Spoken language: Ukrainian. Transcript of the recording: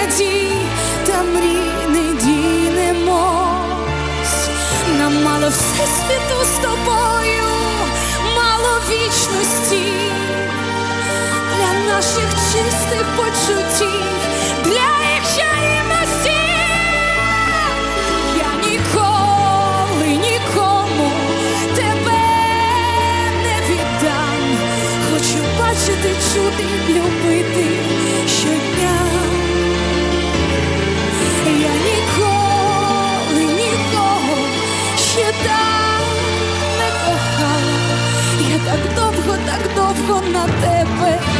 Надій та мрій не дінемось. Нам мало всесвіту з тобою, мало вічності для наших чистих почуттів, для їх чарівності. Я ніколи нікому тебе не віддам. Хочу бачити, чути, любити так довго на тебе.